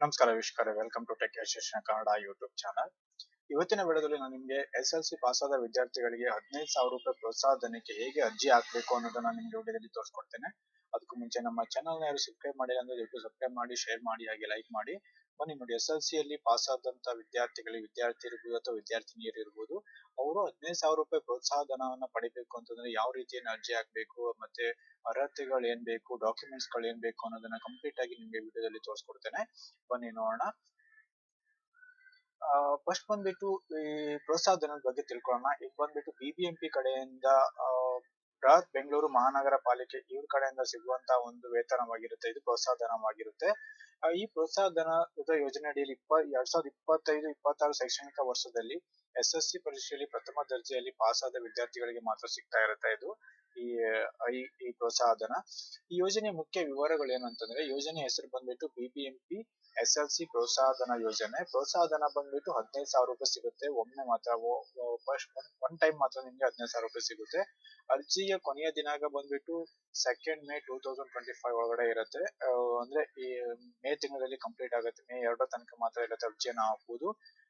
ನಮಸ್ಕಾರ ವೀಕ್ಷಕರೇ welcome to tech education Kannada YouTube channel ಇವತ್ತಿನ ವಿಡಿಯೋದಲ್ಲಿ ನಾನು ನಿಮಗೆ ಎಸ್ ಎಲ್ ಸಿ ಪಾಸ್ ಆದ ವಿದ್ಯಾರ್ಥಿಗಳಿಗೆ ಹದಿನೈದು ಸಾವಿರ ರೂಪಾಯಿ ಪ್ರೋತ್ಸಾಹ ಧನಕ್ಕೆ ಹೇಗೆ ಅರ್ಜಿ ಹಾಕಬೇಕು ಅನ್ನೋದನ್ನ ನಿಮಗೆ ವಿಡಿಯೋದಲ್ಲಿ ತೋರಿಸ್ಕೊಡ್ತೇನೆ. ಅದಕ್ಕೂ ಮುಂಚೆ ನಮ್ಮ ಚಾನಲ್ ಯಾರು ಸಬ್ಸ್ಕ್ರೈಬ್ ಮಾಡಿಲ್ಲ ಅಂದ್ರೆ ದಯವಿಟ್ಟು ಸಬ್ಸ್ಕ್ರೈಬ್ ಮಾಡಿ ಶೇರ್ ಮಾಡಿ, ಹಾಗೆ ಲೈಕ್ ಮಾಡಿ. ಬನ್ನಿ ನೋಡಿ, ಎಸ್ ಎಲ್ ಸಿ ಅಲ್ಲಿ ಪಾಸ್ ಆದಂತ ವಿದ್ಯಾರ್ಥಿಗಳಿಗೆ ವಿದ್ಯಾರ್ಥಿ ಇರ್ಬೋದು ಅಥವಾ ವಿದ್ಯಾರ್ಥಿನಿಯರು ಇರ್ಬೋದು ಅವರು ಹದಿನೈದು ಸಾವಿರ ರೂಪಾಯಿ ಪ್ರೋತ್ಸಾಹ ಧನವನ್ನ ಪಡಿಬೇಕು ಅಂತಂದ್ರೆ ಯಾವ ರೀತಿಯನ್ನು ಅರ್ಜಿ ಹಾಕ್ಬೇಕು ಮತ್ತೆ ಅರ್ಹತೆಗಳು ಏನ್ ಬೇಕು ಡಾಕ್ಯುಮೆಂಟ್ಸ್ಗಳು ಏನ್ ಬೇಕು ಅನ್ನೋದನ್ನ ಕಂಪ್ಲೀಟ್ ಆಗಿ ನಿಮ್ಗೆ ವಿಡಿಯೋದಲ್ಲಿ ತೋರಿಸ್ಕೊಡ್ತೇನೆ. ಬನ್ನಿ ನೋಡೋಣ. ಫಸ್ಟ್ ಬಂದ್ಬಿಟ್ಟು ಈ ಪ್ರೋತ್ಸಾಹ ಧನದ ಬಗ್ಗೆ ತಿಳ್ಕೊಳ್ಳೋಣ. ಈಗ ಬಂದ್ಬಿಟ್ಟು ಬಿಬಿಎಂಪಿ ಕಡೆಯಿಂದ ಆ, ಬೃಹತ್ ಬೆಂಗಳೂರು ಮಹಾನಗರ ಪಾಲಿಕೆ ಇವ್ರ ಕಡೆಯಿಂದ ಸಿಗುವಂತ ಒಂದು ವೇತನವಾಗಿರುತ್ತೆ, ಇದು ಪ್ರೋತ್ಸಾಹ ಧನವಾಗಿರುತ್ತೆ ಈ ಪ್ರೋತ್ಸಾಹ ಧನದ ಯೋಜನೆ ಅಡಿಯಲ್ಲಿ ಇಪ್ಪ, ಎರಡ್ ಸಾವಿರದ ಇಪ್ಪತ್ತೈದು, ಇಪ್ಪತ್ತಾರು ಶೈಕ್ಷಣಿಕ ವರ್ಷದಲ್ಲಿ ಎಸ್ ಎಸ್ ಸಿ ಪರೀಕ್ಷೆಯಲ್ಲಿ ಪ್ರಥಮ ದರ್ಜೆಯಲ್ಲಿ ಪಾಸ್ ಆದ ವಿದ್ಯಾರ್ಥಿಗಳಿಗೆ ಮಾತ್ರ ಸಿಗ್ತಾ ಇರುತ್ತೆ ಇದು, ಈ ಈ ಪ್ರೋತ್ಸಾಹ ಧನ ಈ ಯೋಜನೆಯ ಮುಖ್ಯ ವಿವರಗಳು ಏನಂತಂದ್ರೆ ಯೋಜನೆ ಹೆಸರು ಬಂದ್ಬಿಟ್ಟು ಬಿಬಿಎಂಪಿ ಎಸ್ ಎಲ್ ಸಿ ಪ್ರೋತ್ಸಾಹ ಧನ ಯೋಜನೆ. ಪ್ರೋತ್ಸಾಹ ಧನ ಬಂದ್ಬಿಟ್ಟು ಹದಿನೈದು ಸಾವಿರ ರೂಪಾಯಿ ಸಿಗುತ್ತೆ. ಒಮ್ಮೆ ಮಾತ್ರ ಒನ್ ಟೈಮ್ ಮಾತ್ರ ನಿಮ್ಗೆ ಹದಿನೈದು ಸಾವಿರ ರೂಪಾಯಿ ಸಿಗುತ್ತೆ. ಅರ್ಜಿಯ ಕೊನೆಯ ದಿನಾಂಕ ಬಂದ್ಬಿಟ್ಟು second May two thousand twenty five ಒಳಗಡೆ ಇರುತ್ತೆ. ಅಂದ್ರೆ ಈ ಮೇ ತಿಂಗಳಲ್ಲಿ ಕಂಪ್ಲೀಟ್ ಆಗುತ್ತೆ. ಮೇ ಎರಡರ ತನಕ ಮಾತ್ರ ಇರುತ್ತೆ ಅರ್ಜಿಯನ್ನು ಹಾಕಬಹುದು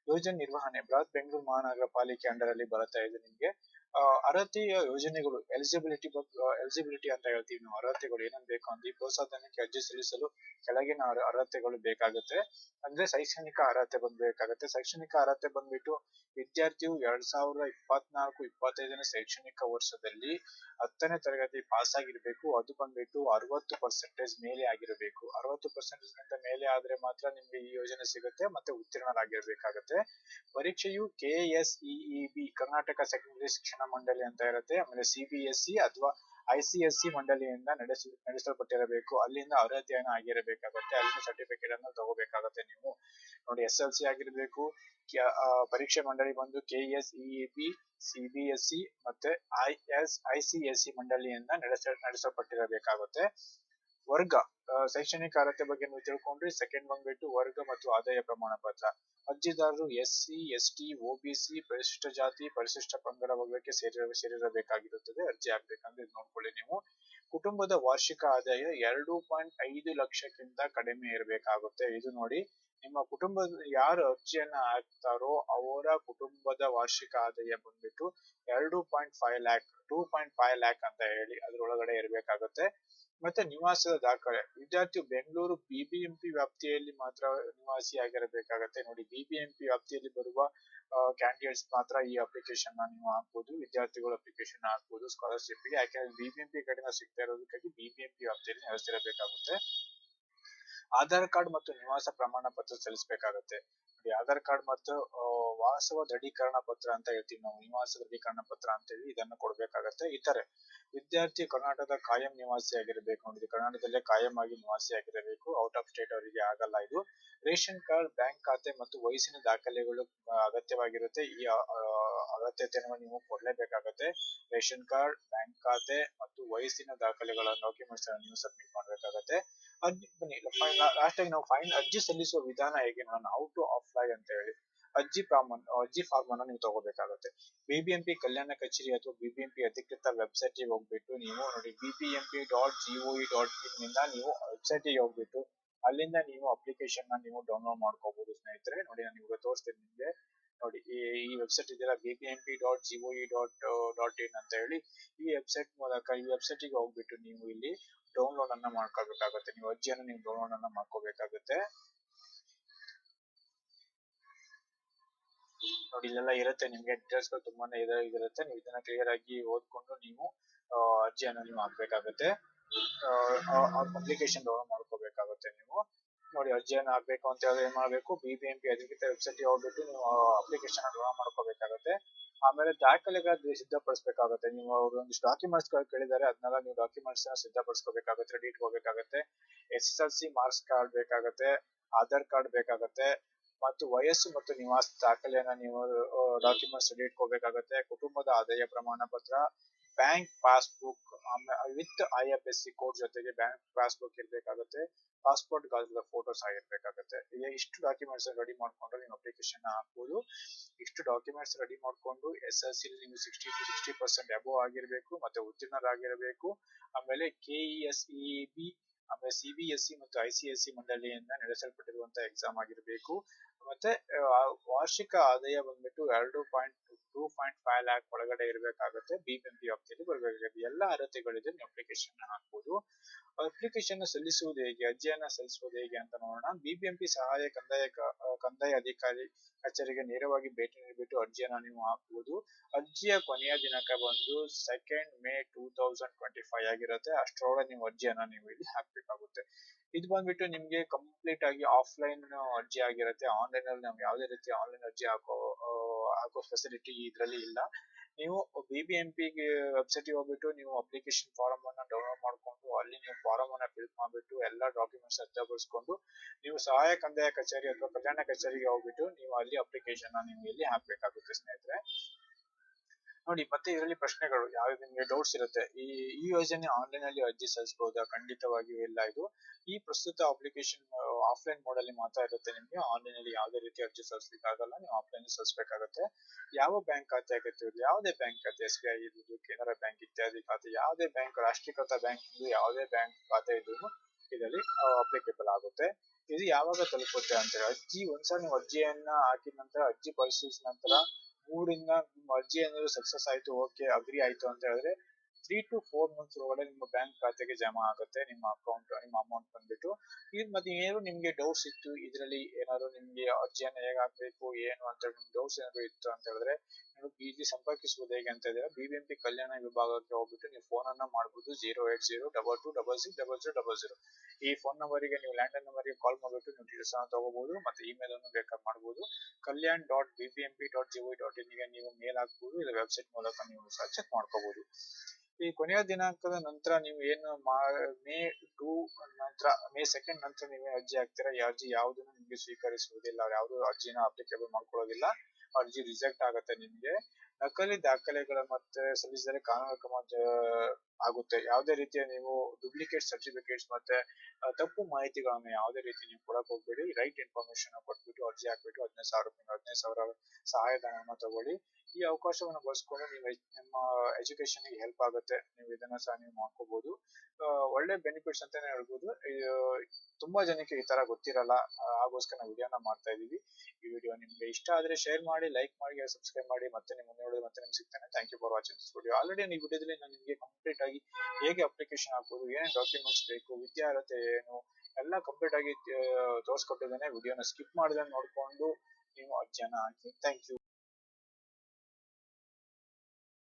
ಯೋಜನೆ ನಿರ್ವಹಣೆ, ಬೃಹತ್ ಬೆಂಗಳೂರು ಮಹಾನಗರ ಪಾಲಿಕೆ ಅಂಡರ್ ಅಲ್ಲಿ ಬರುತ್ತಾ ಇದೆ ನಿಮ್ಗೆ. ಅರ್ಹತೆಯ ಯೋಜನೆಗಳು ಎಲಿಜಿಬಿಲಿಟಿ ಎಲಿಜಿಬಿಲಿಟಿ ಅಂತ ಹೇಳ್ತೀವಿ ನಾವು, ಅರ್ಹತೆಗಳು ಏನೇನ್ ಬೇಕು ಅಂತ ಪ್ರೋತ್ಸಾಹಕ್ಕೆ ಅರ್ಜಿ ಸಲ್ಲಿಸಲು ಕೆಳಗಿನ ಅರ್ಹತೆಗಳು ಬೇಕಾಗುತ್ತೆ. ಅಂದ್ರೆ ಶೈಕ್ಷಣಿಕ ಅರ್ಹತೆ ಬಂದ್ಬೇಕಾಗುತ್ತೆ. ಶೈಕ್ಷಣಿಕ ಅರ್ಹತೆ ಬಂದ್ಬಿಟ್ಟು ವಿದ್ಯಾರ್ಥಿಯು ಎರಡ್ ಸಾವಿರದ ಇಪ್ಪತ್ನಾಲ್ಕು, ಇಪ್ಪತ್ತೈದನೇ ಶೈಕ್ಷಣಿಕ ವರ್ಷದಲ್ಲಿ ಹತ್ತನೇ ತರಗತಿ ಪಾಸ್ ಆಗಿರ್ಬೇಕು ಅದು ಬಂದ್ಬಿಟ್ಟು ಅರವತ್ತು ಪರ್ಸೆಂಟೇಜ್ ಮೇಲೆ ಆಗಿರಬೇಕು. ಅರವತ್ತು ಪರ್ಸೆಂಟೇಜ್ ಗಿಂತ ಮೇಲೆ ಆದ್ರೆ ಮಾತ್ರ ನಿಮ್ಗೆ ಈ ಯೋಜನೆ ಸಿಗುತ್ತೆ ಮತ್ತೆ ಉತ್ತೀರ್ಣರಾಗಿರ್ಬೇಕಾಗತ್ತೆ. ಪರೀಕ್ಷೆಯು K S B Karnataka secondary ಶಿಕ್ಷಣ ಮಂಡಳಿ ಅಂತ ಇರುತ್ತೆ. ಆಮೇಲೆ ಸಿ ಅಥವಾ ಐಸಿಎಸ್ಸಿ ಮಂಡಳಿಯಿಂದ ನಡೆಸ, ನಡೆಸಲ್ಪಟ್ಟಿರಬೇಕು. ಅಲ್ಲಿಂದ ಅರ್ಹತೆಯನ್ನು ಆಗಿರಬೇಕಾಗುತ್ತೆ. ಅಲ್ಲಿಂದ ಸರ್ಟಿಫಿಕೇಟ್ ಅನ್ನು ತಗೋಬೇಕಾಗುತ್ತೆ ನೀವು. ನೋಡಿ ಎಸ್ ಎಲ್ ಸಿ ಆಗಿರ್ಬೇಕು ಪರೀಕ್ಷೆ ಮಂಡಳಿ ಬಂದು ಕೆ ಎಸ್ ಬಿ ಸಿಬಿಎಸ್ಇ ಮತ್ತೆ ಐ ಎಸ್ ಐಸಿಎಸ್ಸಿ ಮಂಡಳಿಯಿಂದ ನಡೆಸ, ನಡೆಸಲ್ಪಟ್ಟಿರಬೇಕಾಗುತ್ತೆ. ವರ್ಗ ಶೈಕ್ಷಣಿಕ ಅರ್ಹತೆ ಬಗ್ಗೆ ನೀವು ತಿಳ್ಕೊಂಡ್ರಿ ಸೆಕೆಂಡ್ ಬಂದ್ಬಿಟ್ಟು ವರ್ಗ ಮತ್ತು ಆದಾಯ ಪ್ರಮಾಣ ಪತ್ರ ಅರ್ಜಿದಾರರು S C S T OBC ಪರಿಶಿಷ್ಟ ಜಾತಿ, ಪರಿಶಿಷ್ಟ ಪಂಗಡ ವರ್ಗಕ್ಕೆ ಸೇರಿರ, ಸೇರಿರಬೇಕಾಗಿರುತ್ತದೆ. ಅರ್ಜಿ ಹಾಕ್ಬೇಕಂದ್ರೆ ನೋಡ್ಕೊಳ್ಳಿ ನೀವು. ಕುಟುಂಬದ ವಾರ್ಷಿಕ ಆದಾಯ ಎರಡು ಪಾಯಿಂಟ್ ಐದು ಲಕ್ಷಕ್ಕಿಂತ ಕಡಿಮೆ ಇರಬೇಕಾಗುತ್ತೆ. ಇದು ನೋಡಿ, ನಿಮ್ಮ ಕುಟುಂಬದ ಯಾರು ಅರ್ಜಿಯನ್ನ ಹಾಕ್ತಾರೋ ಅವರ ಕುಟುಂಬದ ವಾರ್ಷಿಕ ಆದಾಯ ಬಂದ್ಬಿಟ್ಟು ಎರಡು point five lakh, two point five lakh ಅಂತ ಹೇಳಿ ಅದ್ರೊಳಗಡೆ ಇರಬೇಕಾಗುತ್ತೆ. ಮತ್ತೆ ನಿವಾಸದ ದಾಖಲೆ. ವಿದ್ಯಾರ್ಥಿ ಬೆಂಗಳೂರು ಬಿಬಿಎಂಪಿ ವ್ಯಾಪ್ತಿಯಲ್ಲಿ ಮಾತ್ರ ನಿವಾಸಿ ನಿವಾಸಿಯಾಗಿರಬೇಕಾಗತ್ತೆ. ನೋಡಿ ಬಿಬಿಎಂಪಿ ವ್ಯಾಪ್ತಿಯಲ್ಲಿ ಬರುವ ಕ್ಯಾಂಡಿಡೇಟ್ಸ್ ಮಾತ್ರ ಈ ಅಪ್ಲಿಕೇಶನ್ ನೀವು ಹಾಕ್ಬೋದು. ವಿದ್ಯಾರ್ಥಿಗಳು ಅಪ್ಲಿಕೇಶನ್ ಹಾಕ್ಬೋದು. ಸ್ಕಾಲರ್ಶಿಪ್ಗೆ. ಯಾಕೆಂದ್ರೆ ಬಿಬಿಎಂಪಿ ಕಡೆಯಿಂದ ಸಿಗ್ತಾ करोगे क्योंकि बीपीएमपी आप दे रहे हैं उसके रबे का होता है ಆಧಾರ್ ಕಾರ್ಡ್ ಮತ್ತು ನಿವಾಸ ಪ್ರಮಾಣ ಪತ್ರ ಸಲ್ಲಿಸಬೇಕಾಗುತ್ತೆ. ನೋಡಿ, ಆಧಾರ್ ಕಾರ್ಡ್ ಮತ್ತು ವಾಸವ ದೃಢೀಕರಣ ಪತ್ರ ಅಂತ ಹೇಳ್ತೀವಿ ನಾವು. ನಿವಾಸ ದೃಢೀಕರಣ ಪತ್ರ ಅಂತ ಹೇಳಿ ಇದನ್ನ ಕೊಡ್ಬೇಕಾಗತ್ತೆ. ಇತರೆ ವಿದ್ಯಾರ್ಥಿ ಕರ್ನಾಟಕದ ಕಾಯಂ ನಿವಾಸಿ ಆಗಿರಬೇಕು. ಅಂದ್ರೆ ಕರ್ನಾಟಕದಲ್ಲೇ ಕಾಯಂ ಆಗಿ ನಿವಾಸಿ ಆಗಿರಬೇಕು. ಔಟ್ ಆಫ್ ಸ್ಟೇಟ್ ಅವರಿಗೆ ಆಗಲ್ಲ ಇದು. ರೇಷನ್ ಕಾರ್ಡ್, ಬ್ಯಾಂಕ್ ಖಾತೆ ಮತ್ತು ವಯಸ್ಸಿನ ದಾಖಲೆಗಳು ಅಗತ್ಯವಾಗಿರುತ್ತೆ. ಈ ಅಗತ್ಯತೆಯನ್ನು ನೀವು ಕೊಡ್ಲೇಬೇಕಾಗತ್ತೆ. ರೇಷನ್ ಕಾರ್ಡ್, ಬ್ಯಾಂಕ್ ಖಾತೆ ಮತ್ತು ವಯಸ್ಸಿನ ದಾಖಲೆಗಳ ಡಾಕ್ಯುಮೆಂಟ್ಸ್ ನೀವು ಸಬ್ಮಿಟ್ ಮಾಡ್ಬೇಕಾಗತ್ತೆ. ಅರ್ಜಿ ನಾವು ಫೈನ್ ಅರ್ಜಿ ಸಲ್ಲಿಸುವ ವಿಧಾನ ಹೇಗೆ? ನೋಡೋಣ ಔಟ್ ಟು ಅಪ್ಲೈ ಅಂತ ಹೇಳಿ. ಅರ್ಜಿ ಫಾರ್ಮ್ ಅರ್ಜಿ ಫಾರ್ಮ್ ಅನ್ನು ನೀವು ತಗೋಬೇಕಾಗುತ್ತೆ. ಬಿಬಿಎಂಪಿ ಕಲ್ಯಾಣ ಕಚೇರಿ ಅಥವಾ ಬಿಬಿಎಂಪಿ ಅಧಿಕೃತ ವೆಬ್ಸೈಟ್ಗೆ ಹೋಗ್ಬಿಟ್ಟು ನೀವು ನೋಡಿ BBMP dot G O E dot ಇನ್ನಿಂದ ನೀವು ವೆಬ್ಸೈಟ್ಗೆ ಹೋಗ್ಬಿಟ್ಟು ಅಲ್ಲಿಂದ ನೀವು ಅಪ್ಲಿಕೇಶನ್ನ ನೀವು ಡೌನ್ಲೋಡ್ ಮಾಡ್ಕೋಬಹುದು ಸ್ನೇಹಿತರೆ. ನೋಡಿ, ನಾನು ಇವಾಗ ತೋರಿಸ್ತೀನಿ ನಿಮ್ಗೆ. ನೋಡಿ, ಈ ವೆಬ್ಸೈಟ್ ಇದೆಯಲ್ಲ BBMP dot GOE dot dot in ಅಂತ ಹೇಳಿ, ಈ ವೆಬ್ಸೈಟ್ ಮೂಲಕ, ಈ ವೆಬ್ಸೈಟ್ಗೆ ಹೋಗ್ಬಿಟ್ಟು ನೀವು ಇಲ್ಲಿ ಡೌನ್ಲೋಡ್ ಅನ್ನ ಮಾಡ್ಕೋಬೇಕಾಗುತ್ತೆ. ನೀವು ಅರ್ಜಿಯನ್ನು ನೀವು ಡೌನ್ಲೋಡ್ ಅನ್ನ ಮಾಡ್ಕೋಬೇಕಾಗುತ್ತೆ. ನೋಡಿ, ಇಲ್ಲೆಲ್ಲ ಇರುತ್ತೆ. ನಿಮ್ಗೆ ಡೀಟೇಲ್ಸ್ಗಳು ತುಂಬಾನೇ ಇರುತ್ತೆ ನೀವು ಇದನ್ನ ಕ್ಲಿಯರ್ ಆಗಿ ಓದ್ಕೊಂಡು ನೀವು ಅರ್ಜಿಯನ್ನು ನೀವು ಹಾಕ್ಬೇಕಾಗುತ್ತೆ. ಅಪ್ಲಿಕೇಶನ್ ಡೌನ್ಲೋಡ್ ಮಾಡ್ಕೋಬೇಕಾಗುತ್ತೆ ನೀವು. ನೋಡಿ ಅರ್ಜಿಯನ್ನು ಹಾಕ್ಬೇಕು ಅಂತ ಹೇಳಿದ್ರೆ ಏನ್ ಮಾಡ್ಬೇಕು? ಬಿಬಿಎಂಪಿ ಅಧಿಕೃತ ವೆಬ್ಸೈಟ್ ಹೋಗ್ಬಿಟ್ಟು ನೀವು ಅಪ್ಲಿಕೇಶನ್ ಡೌನ್ಲೋಡ್ ಮಾಡ್ಕೋಬೇಕಾಗುತ್ತೆ. ಆಮೇಲೆ ದಾಖಲೆಗಳ ಸಿದ್ಧಪಡಿಸಬೇಕಾಗುತ್ತೆ. ನೀವು ಒಂದಿಷ್ಟು ಡಾಕ್ಯುಮೆಂಟ್ಸ್ಗಳು ಕೇಳಿದ್ದಾರೆ, ಅದನ್ನೆಲ್ಲ ನೀವು ಡಾಕ್ಯುಮೆಂಟ್ಸ್ ಸಿದ್ಧಪಡಿಸ್ಕೋಬೇಕಾಗುತ್ತೆ ready ಇಟ್ಕೋಬೇಕಾಗುತ್ತೆ S S L C marks card ಬೇಕಾಗುತ್ತೆ, ಆಧಾರ್ ಕಾರ್ಡ್ ಬೇಕಾಗುತ್ತೆ, ಮತ್ತು ವಯಸ್ಸು ಮತ್ತು ನಿವಾಸ ದಾಖಲೆಯನ್ನ ನೀವು ಡಾಕ್ಯುಮೆಂಟ್ಸ್ ರೆಡಿ ಇಟ್ಕೋಬೇಕಾಗುತ್ತೆ ಕುಟುಂಬದ ಆದಾಯ ಪ್ರಮಾಣ ಪತ್ರ bank passbook with I F S C code ಜೊತೆಗೆ ಬ್ಯಾಂಕ್ ಪಾಸ್ಬುಕ್ ಇರಬೇಕಾಗುತ್ತೆ. ಪಾಸ್ಪೋರ್ಟ್ ಗಾತ್ರದ ಫೋಟೋಸ್ ಆಗಿರ್ಬೇಕಾಗುತ್ತೆ. ಇಷ್ಟು ಡಾಕ್ಯುಮೆಂಟ್ಸ್ ರೆಡಿ ಮಾಡ್ಕೊಂಡು ನೀವು ಅಪ್ಲಿಕೇಶನ್ ಹಾಕ್ಬೋದು. ಇಷ್ಟು ಡಾಕ್ಯುಮೆಂಟ್ಸ್ ರೆಡಿ ಮಾಡ್ಕೊಂಡು ಎಸ್ ಎಲ್ ಸಿ ನೀವು sixty to sixty percent above ಆಗಿರಬೇಕು ಮತ್ತೆ ಉತ್ತೀರ್ಣರಾಗಿರಬೇಕು. ಆಮೇಲೆ K E S E B, ಆಮೇಲೆ ಸಿ ಬಿ ಎಸ್ ಸಿ ಮತ್ತು ಐ ಸಿ ಎಸ್ ಸಿ ಮಂಡಳಿಯಿಂದ ನಡೆಸಲ್ಪಟ್ಟಿರುವಂತಹ ಎಕ್ಸಾಮ್ ಆಗಿರಬೇಕು. ಮತ್ತೆ ವಾರ್ಷಿಕ ಆದಾಯ ಬಂದ್ಬಿಟ್ಟು ಎರಡು point two point five lakh ಒಳಗಡೆ ಇರಬೇಕಾಗುತ್ತೆ. ಬಿ ಬಿ ಎಂ ಪಿ ವ್ಯಾಪ್ತಿಯಲ್ಲಿ ಬರಬೇಕಾಗುತ್ತೆ. ಎಲ್ಲ ಅರ್ಹತೆಗಳಿದೆ ನೀವು ಅಪ್ಲಿಕೇಶನ್ ಹಾಕ್ಬೋದು. ಅಪ್ಲಿಕೇಶನ್ ಸಲ್ಲಿಸುವುದು ಹೇಗೆ? ಅರ್ಜಿಯನ್ನ ಸಲ್ಲಿಸುವುದು ಹೇಗೆ ಅಂತ ನೋಡೋಣ. ಬಿಬಿಎಂಪಿ ಸಹಾಯ ಕಂದಾಯ ಕಂದಾಯ ಅಧಿಕಾರಿ ಕಚೇರಿಗೆ ನೇರವಾಗಿ ಭೇಟಿ ನೀಡಿಬಿಟ್ಟು ಅರ್ಜಿಯನ್ನ ನೀವು ಹಾಕಬಹುದು ಅರ್ಜಿಯ ಕೊನೆಯ ದಿನಾಂಕ ಬಂದು second May two thousand twenty five ಆಗಿರುತ್ತೆ. ಅಷ್ಟರೊಳಗೆ ನೀವು ಅರ್ಜಿಯನ್ನ ನೀವು ಇಲ್ಲಿ ಹಾಕ್ಬೇಕಾಗುತ್ತೆ. ಇದು ಬಂದ್ಬಿಟ್ಟು ನಿಮ್ಗೆ ಕಂಪ್ಲೀಟ್ ಆಗಿ ಆಫ್ಲೈನ್ ಅರ್ಜಿ ಆಗಿರುತ್ತೆ. ಆನ್ಲೈನ್ ಅಲ್ಲಿ ನಾವು ಯಾವುದೇ ರೀತಿ ಆನ್ಲೈನ್ ಅರ್ಜಿ ಹಾಕೋ ಹಾಕೋ ಫೆಸಿಲಿಟಿ ಇದರಲ್ಲಿ ಇಲ್ಲ. ನೀವು B B M P website ಹೋಗ್ಬಿಟ್ಟು ನೀವು ಅಪ್ಲಿಕೇಶನ್ ಫಾರಂ ಅನ್ನ ಡೌನ್ಲೋಡ್ ಮಾಡ್ಕೊಂಡು, ಅಲ್ಲಿ ನೀವು ಫಾರಂ ಅನ್ನ ಫಿಲ್ ಮಾಡಿಬಿಟ್ಟು, ಎಲ್ಲ ಡಾಕ್ಯುಮೆಂಟ್ಸ್ ಸಿದ್ಧಪಡಿಸ್ಕೊಂಡು ನೀವು ಸಹಾಯ ಕಂದಾಯ ಕಚೇರಿ ಅಥವಾ ಕಲ್ಯಾಣ ಕಚೇರಿಗೆ ಹೋಗ್ಬಿಟ್ಟು, ನೀವು ಅಲ್ಲಿ ಅಪ್ಲಿಕೇಶನ್ ನೀವು ಇಲ್ಲಿ ಹಾಕ್ಬೇಕಾಗುತ್ತೆ ಸ್ನೇಹಿತರೆ. ನೋಡಿ, ಮತ್ತೆ ಇದರಲ್ಲಿ ಪ್ರಶ್ನೆಗಳು ಯಾವ ನಿಮಗೆ ಡೌಟ್ಸ್ ಇರುತ್ತೆ? ಈ ಈ ಯೋಜನೆ ಆನ್ಲೈನ್ ಅಲ್ಲಿ ಅರ್ಜಿ ಸಲ್ಲಿಸಬಹುದಾ? ಖಂಡಿತವಾಗಿಯೂ ಇಲ್ಲ ಇದು. ಈ ಪ್ರಸ್ತುತ ಅಪ್ಲಿಕೇಶನ್ ಆಫ್ಲೈನ್ ಮೋಡ್ ಅಲ್ಲಿ ಮಾತ್ರ ಇರುತ್ತೆ ನಿಮಗೆ. ಆನ್ಲೈನ್ ಅಲ್ಲಿ ಯಾವುದೇ ರೀತಿ ಅರ್ಜಿ ಸಲ್ಲಿಸಲಿಕ್ಕೆ ಆಗಲ್ಲ. ನೀವು ಆಫ್ಲೈನ್ ಸಲ್ಲಿಸಬೇಕಾಗುತ್ತೆ. ಯಾವ ಬ್ಯಾಂಕ್ ಖಾತೆ ಆಗಿರ್ತೀವಿ? ಯಾವುದೇ ಬ್ಯಾಂಕ್ ಖಾತೆ ಎಸ್ ಬಿ ಐ ಇರ್ಬೋದು, ಕೆನರಾ ಬ್ಯಾಂಕ್ ಇತ್ಯಾದಿ ಖಾತೆ, ಯಾವುದೇ ಬ್ಯಾಂಕ್ ರಾಷ್ಟ್ರೀಕೃತ ಬ್ಯಾಂಕ್ ಯಾವುದೇ ಬ್ಯಾಂಕ್ ಖಾತೆ ಇದ್ರೂ ಇದರಲ್ಲಿ ಅಪ್ಲಿಕೇಬಲ್ ಆಗುತ್ತೆ. ಇದು ಯಾವಾಗ ತಲುಪುತ್ತೆ ಅಂತ ಅರ್ಜಿ, ಒಂದ್ಸಲ ನೀವು ಅರ್ಜಿಯನ್ನ ಹಾಕಿದ ನಂತರ, ಅರ್ಜಿ ಪರಿಶೀಲಿಸಿದ ನಂತರ ಮೂರಿಂದ ನಿಮ್ಮ ಅಜ್ಜಿ ಏನಾದ್ರು ಸಕ್ಸಸ್ ಆಯ್ತು ಓಕೆ ಅಗ್ರಿ ಆಯ್ತು ಅಂತ ಹೇಳಿದ್ರೆ ತ್ರೀ ಟು ಫೋರ್ ಮಂತ್ಸ್ ಒಳಗಡೆ ನಿಮ್ಮ ಬ್ಯಾಂಕ್ ಖಾತೆಗೆ ಜಮಾ ಆಗುತ್ತೆ, ನಿಮ್ಮ ಅಕೌಂಟ್ ನಿಮ್ಮ ಅಮೌಂಟ್ ಬಂದ್ಬಿಟ್ಟು. ಇದು ಮತ್ತೆ ಏನಾದ್ರು ನಿಮ್ಗೆ ಡೌಟ್ಸ್ ಇತ್ತು, ಇದರಲ್ಲಿ ಏನಾದ್ರು ನಿಮ್ಗೆ ಅರ್ಜಿಯನ್ನು ಹೇಗೆ ಹಾಕ್ಬೇಕು ಏನು ಅಂತ ನಿಮ್ಗೆ ಡೌಟ್ಸ್ ಏನಾದ್ರು ಇತ್ತು ಅಂತ ಹೇಳಿದ್ರೆ, ನೀವು ಜಿ ಸಂಪರ್ಕಿಸುವುದು ಹೇಗೆ ಅಂತ ಇದ್ರೆ ಬಿಬಿಎಂಪಿ ಕಲ್ಯಾಣ ವಿಭಾಗಕ್ಕೆ ಹೋಗ್ಬಿಟ್ಟು ನೀವು ಫೋನ್ ಅನ್ನ ಮಾಡಬಹುದು zero eight zero double two double six double zero double zero ಈ ಫೋನ್ ನಂಬರಿಗೆ ನೀವು ಲ್ಯಾಂಡ್ ನಂಬರ್ಗೆ ಕಾಲ್ ಮಾಡ್ಬಿಟ್ಟು ನೀವು ಡೀಟೇಲ್ಸ್ ಅನ್ನ ತಗೋಬಹುದು ಮತ್ತೆ ಇಮೇಲ್ ಅನ್ನು ಬೇಕಪ್ ಮಾಡಬಹುದು Kalyan dot BBMP dot GO dot ಇನ್ಗೆ ನೀವು ಮೇಲ್ ಹಾಕ್ಬೋದು ಇಲ್ಲ ವೆಬ್ಸೈಟ್ ಮೂಲಕ ನೀವು ಸಹ ಚೆಕ್ ಮಾಡ್ಕೋಬಹುದು ಈ ಕೊನೆಯ ದಿನಾಂಕದ ನಂತರ ನೀವು ಏನು ಮಾ- ಟೂ ನಂತರ, ಮೇ ಸೆಕೆಂಡ್ ನಂತರ ನೀವು ಅರ್ಜಿ ಹಾಕ್ತೀರಾ? ಈ ಅರ್ಜಿ ಯಾವುದನ್ನು ನಿಮಗೆ ಸ್ವೀಕರಿಸುವುದಿಲ್ಲ. ಯಾವುದು ಅರ್ಜಿನ ಅಪ್ಲಿಕೇಬಲ್ ಮಾಡ್ಕೊಳ್ಳೋದಿಲ್ಲ. ಅರ್ಜಿ ರಿಜೆಕ್ಟ್ ಆಗುತ್ತೆ ನಿಮಗೆ. ನಕಲಿ ದಾಖಲೆಗಳ ಮತ್ತೆ ಸಲ್ಲಿಸಿದರೆ ಕಾನೂನು ಕ್ರಮ ಆಗುತ್ತೆ. ಯಾವುದೇ ರೀತಿಯ ನೀವು ಡುಪ್ಲಿಕೇಟ್ ಸರ್ಟಿಫಿಕೇಟ್ಸ್ ಮತ್ತೆ ತಪ್ಪು ಮಾಹಿತಿಗಳನ್ನ ಯಾವುದೇ ರೀತಿ ನೀವು ಕೊಡಕ್ ಹೋಗ್ಬೇಡಿ. ರೈಟ್ ಇನ್ಫಾರ್ಮೇಶನ್ ಕೊಟ್ಬಿಟ್ಟು ಅರ್ಜಿ ಹಾಕ್ಬಿಟ್ಟು ಹದಿನೈದು ಸಾವಿರ ರೂಪಾಯಿ ಹದಿನೈದು ಸಾವಿರ ಸಹಾಯಧನವನ್ನು ತಗೊಳ್ಳಿ. ಈ ಅವಕಾಶವನ್ನು ಬಳಸ್ಕೊಂಡು ನೀವು ನಿಮ್ಮ ಎಜುಕೇಶನ್ಗೆ ಹೆಲ್ಪ್ ಆಗುತ್ತೆ. ನೀವು ಇದನ್ನ ಸಹ ನೀವು ಮಾಡ್ಕೋಬಹುದು ಒಳ್ಳೆ ಬೆನಿಫಿಟ್ಸ್ ಅಂತಾನೆ ಹೇಳ್ಬೋದು. ತುಂಬಾ ಜನಕ್ಕೆ ಈ ತರ ಗೊತ್ತಿರಲ್ಲ. ಆಗೋಸ್ಕರ ನಾವು ವಿಡಿಯೋನ ಮಾಡ್ತಾ ಇದೀವಿ ಈ ವಿಡಿಯೋ ನಿಮ್ಗೆ ಇಷ್ಟ ಆದ್ರೆ ಶೇರ್ ಮಾಡಿ ಲೈಕ್ ಮಾಡಿ ಸಬ್ಸ್ಕ್ರೈಬ್ ಮಾಡಿ. ಮತ್ತೆ ನಿಮ್ಮ ನೋಡಿದ್ರೆ ಮತ್ತೆ ನಿಮ್ಗೆ ಸಿಗ್ತಾನೆ. Thank you for watching this video already ಈ ವಿಡಿಯೋದಲ್ಲಿ ನಾನು ನಿಮಗೆ ಕಂಪ್ಲೀಟ್ ಆಗಿ ಹೇಗೆ ಅಪ್ಲಿಕೇಶನ್ ಹಾಕ್ಬೋದು, ಏನೇನು ಡಾಕ್ಯುಮೆಂಟ್ಸ್ ಬೇಕು, ವಿದ್ಯಾರ್ಹತೆ ಏನು, ಎಲ್ಲ ಕಂಪ್ಲೀಟ್ ಆಗಿ ತೋರಿಸ್ಕೊಟ್ಟಿದ್ದೇನೆ. ವಿಡಿಯೋನ ಸ್ಕಿಪ್ ಮಾಡದೆ ನೋಡ್ಕೊಂಡು ನೀವು ಅರ್ಜಿಯನ್ನ ಹಾಕಿ ಥ್ಯಾಂಕ್ ಯು